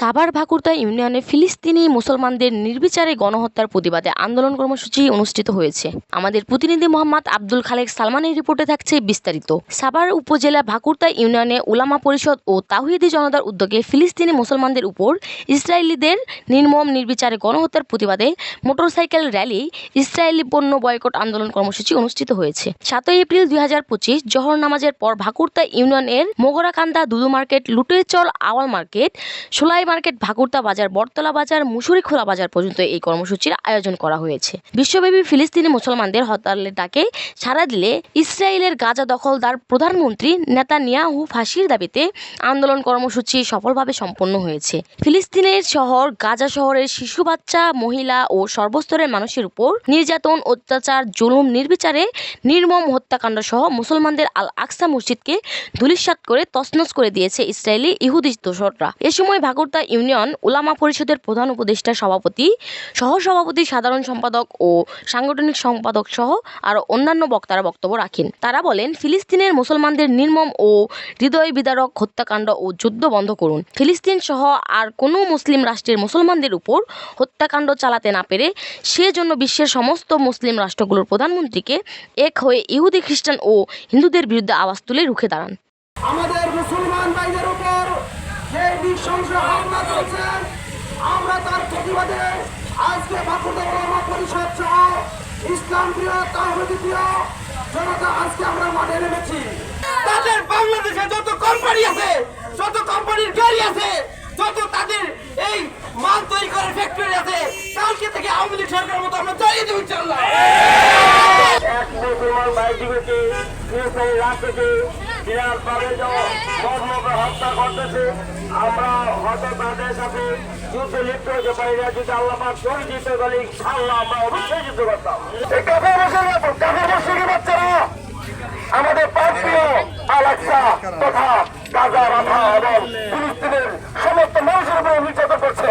সাভার ভাকুরতা ইউনিয়নে ফিলিস্তিনি মুসলমানদের নির্বিচারে গণহত্যার প্রতিবাদে আন্দোলন কর্মসূচি অনুষ্ঠিত হয়েছে। আমাদের প্রতিনিধি মোহাম্মদ আব্দুল খালেক সালমানের রিপোর্টে থাকছে বিস্তারিত। সাভার উপজেলা ভাকুরতা ইউনিয়নে উলামা পরিষদ ও তাহিদি জনতার উদ্যোগে ফিলিস্তিনি মুসলমানদের উপর ইসরায়েলিদের নির্মম নির্বিচারে গণহত্যার প্রতিবাদে মোটরসাইকেল র্যালি, ইসরায়েলি পণ্য বয়কট আন্দোলন কর্মসূচি অনুষ্ঠিত হয়েছে। সাতই এপ্রিল দুই হাজার পঁচিশ জহর নামাজের পর ভাকুরতা ইউনিয়নের মোগরাকান্দা দুদু মার্কেট, লুটেচল আওয়াল মার্কেট সোলাই মার্কেট ভাকুরতা বাজার, বটতলা বাজার, মুসুরিখোলা বাজার পর্যন্ত এই কর্মসূচির আয়োজন করা হয়েছে। বিশ্বব্যাপী ফিলিস্তিনি মুসলমানদের হরতালের ডাকে সাড়া দিলে ইসরায়েলের গাজা দখলদার প্রধানমন্ত্রী নেতানিয়াহু ফাঁসির দাবিতে আন্দোলন কর্মসূচি সফলভাবে সম্পন্ন হয়েছে। ফিলিস্তিনের শহর, গাজা শহরের শিশু বাচ্চা, মহিলা ও সর্বস্তরের মানুষের উপর নির্যাতন, অত্যাচার, জুলুম, নির্বিচারে নির্মম হত্যাকাণ্ড সহ মুসলমানদের আল আকসা মসজিদকে ধূলিসাৎ করে তছনছ করে দিয়েছে ইসরায়েলি ইহুদি দোসররা। এ সময় ভাগরতা ইউনিয়ন উলামা পরিষদের প্রধান উপদেষ্টা সভাপতি, সহসভাপতি, সাধারণ সম্পাদক ও সাংগঠনিক সম্পাদক সহ আরও অন্যান্য বক্তারা বক্তব্য রাখেন। তারা বলেন, ফিলিস্তিনের মুসলমানদের নির্মম ও হৃদয় বিদারক হত্যাকাণ্ড ও যুদ্ধ বন্ধ করুন। ফিলিস্তিন সহ আর কোনো মুসলিম রাষ্ট্রের মুসলমানদের উপর হত্যাকাণ্ড চালাতে না পেরে সেজন্য বিশ্বের সমস্ত মুসলিম রাষ্ট্রগুলোর প্রধানমন্ত্রীকে এক হয়ে ইহুদি খ্রিস্টান ও হিন্দুদের বিরুদ্ধে আওয়াজ তুলে রুখে দাঁড়ান। আমাদের মুসলমান ভাইদের উপর যে নৃশংস হামলা চলছে আমরা তার প্রতিবাদে আজকে বাপুদের ওলামা পরিষদ সহ ইসলাম প্রিয় তাহলে প্রিয় জনতা আজকে আমরা মাঠে নেমেছি। তাদের বাংলাদেশে যত কোম্পানি আছে, যত কোম্পানির গাড়ি আছে, যত তাদের এই মাল তৈরি করার ফ্যাক্টরি আছে, কালকে থেকে আওয়ামী লীগ সরকারের মতো আমরা চালিয়ে দেবো ইনশাল্লাহ এক মুসলমান ভাইটিকে ফিলিস্তিনি হত্যা করতেছে। আমরা হয়তো তাদের সাথে যুদ্ধে লিপ্ত হতে পারি না, যদি আল্লাহ জোর দিতে আল্লাহ আমরা অবশ্যই যুদ্ধ করতাম। কাফের বসে বাচ্চারা। আমাদের প্রান্তীয় আলাক্সা তথা গাজা রাফা এবং ফিলিস্তিনের সমস্ত মানুষের উপরে নির্যাতন করছে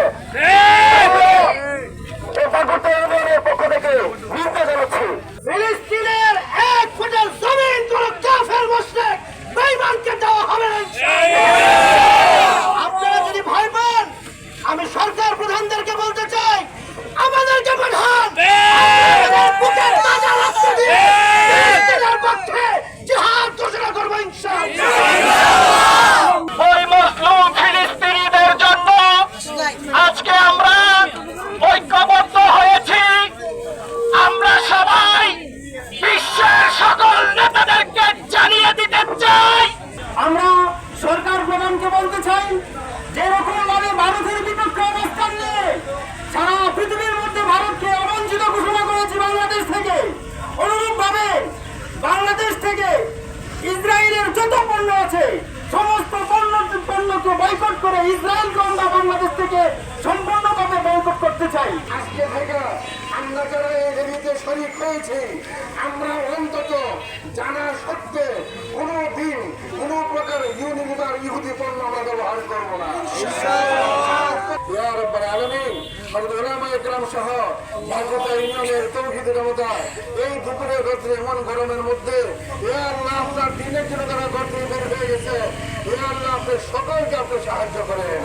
এ পাকুড়া ইউনিয়নের পক্ষ থেকে নিন্দা জানাচ্ছি ফিলিস্তিনের এক ফুটের জমিন কোন কাফের মুশরিক বেঈমানকে দেওয়া হবে না আপনারা যদি ভয় পান আমি সরকার প্রধানদেরকে বলতে চাই আমাদেরকে পাঠান আমাদের বুকের তাজা রক্ত দিয়ে থেকে ইসরায়েলের যত পণ্য আছে সমস্ত পণ্য পণ্যকে বয়কট করে ইসরায়েলকে আমরা বাংলাদেশ থেকে সম্পূর্ণভাবে বয়কট করতে চাই। আজকে থেকে আমরা যারা এই রেলিতে শরীর হয়েছি আমরা অন্তত জানা সত্ত্বে কোনো দিন কোনো প্রকার ইউনিভার ইহুদি পণ্য আমরা ব্যবহার করব না। ইকরাম সহ ভাগবতা ইউনিয়নের তৌহিদ জনতা, এই দুপুরে রোদ্রে এমন গরমের মধ্যে ইয়া আল্লাহ আপনার দিনের জন্য তারা ঘর থেকে বের হয়ে গেছে ইয়া আল্লাহ আপনি সকলকে সাহায্য করেন।